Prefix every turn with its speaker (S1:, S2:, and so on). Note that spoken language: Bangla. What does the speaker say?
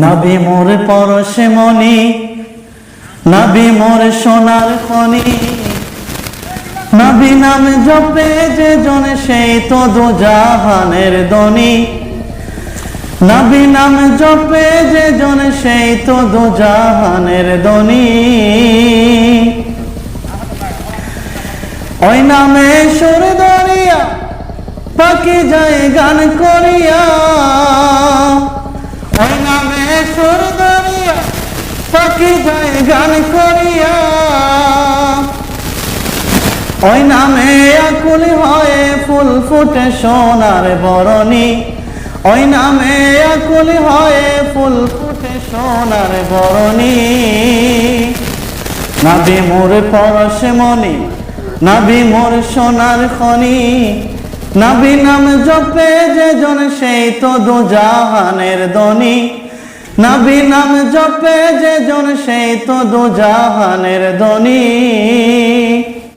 S1: নাবি মোর পরশে মনি নাবি মোর সোনার খনি। নাবি নাম জপে যে জন সেই তো দু জাহানের নাবি নাম জপে যে জন সেই তো দু জাহানের ওই নামে সুর দরিয়া পাখি যায় গান করিয়া ওই নামে সুর দরিয়া পাখি যায় গান করিয়া, ওই নামে আকুলি হয়ে ফুল ফুটে সোনার বরণী। ওই নামে আকুলি হয়ে ফুল ফুটে সোনার বরণী। নাবি মোর পরশে মনি নাবি মোর সোনার খনি। নাবি নাম জপে যে জন সেই তো দু জাহানের দনি নাবি নাম জপে যে জন সেই তো দু জাহানের ধনী।